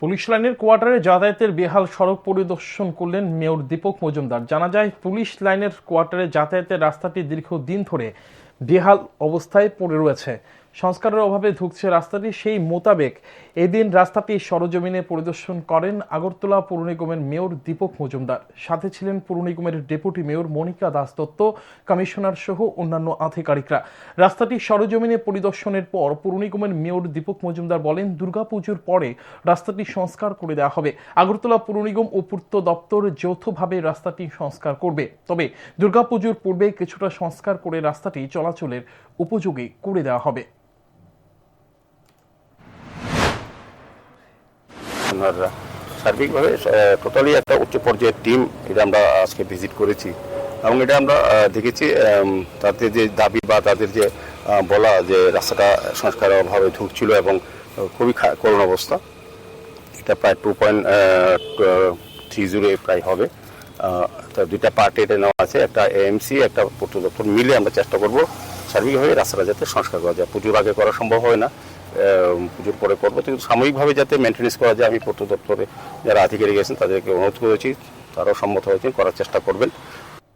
Police লাইনের কোয়ার্টারে যাতায়াতের বেহাল সড়ক পরিদর্শন করলেন মেয়র দীপক মজুমদার। জানা যায়, পুলিশ লাইনের কোয়ার্টারে যাতায়াতের রাস্তাটি দীর্ঘদিন ধরে বেহাল অবস্থায় পড়ে রয়েছে। সংস্কারের অভাবে ধুকছে রাস্তাটি, সেই মোতাবেক এদিন রাস্তাটি সরজমিনে পরিদর্শন করেন আগরতলা পৌর নিগমের মেয়র দীপক মজুমদার। সাথে ছিলেন পৌর নিগমের deputy mayor Monika Das Dutta, commissioner সহ অন্যান্য আধিকারিকরা। রাস্তাটি সরজমিনে পরিদর্শনের পর পৌর নিগমের মেয়র দীপক মজুমদার বলেন, দুর্গাপুজোর পরে রাস্তাটি সংস্কার করে দেওয়া হবে। আগরতলা পৌর নিগম ও পূর্ত দপ্তর যৌথভাবে রাস্তাটি সংস্কার করবে। তবে দুর্গাপুজোর পূর্বে কিছুটা সংস্কার করে রাস্তাটি চলাচলের উপযোগী করে দেওয়া হবে। সার্বিকভাবে টোটালি একটা উচ্চ পর্যায়ের টিম এটা আমরা আজকে ভিজিট করেছি। এবং এটা আমরা দেখেছি তাদের যে দাবি বা তাদের যে বলা যে রাস্তাটা সংস্কারের অভাবে ঢুকছিল এবং খুবই করুণ অবস্থা। এটা প্রায় টু পয়েন্ট থ্রি জিরো প্রায় হবে। দুইটা পার্টি এটা নেওয়া আছে, একটা এএমসি একটা পূর্ত দপ্তর মিলে আমরা চেষ্টা করব সার্বিকভাবে রাস্তাটা যাতে সংস্কার করা যায়। পুজোর আগে করা সম্ভব হয় না পুজোর পরে করব, কিন্তু সাময়িকভাবে যাতে মেনটেন্স করা যায়, আমি পূর্ত দপ্তরে যারা আধিকারিক আছেন তাদেরকে অনুরোধ করেছি, তারাও সম্মত হয়েছেন, করার চেষ্টা করবেন।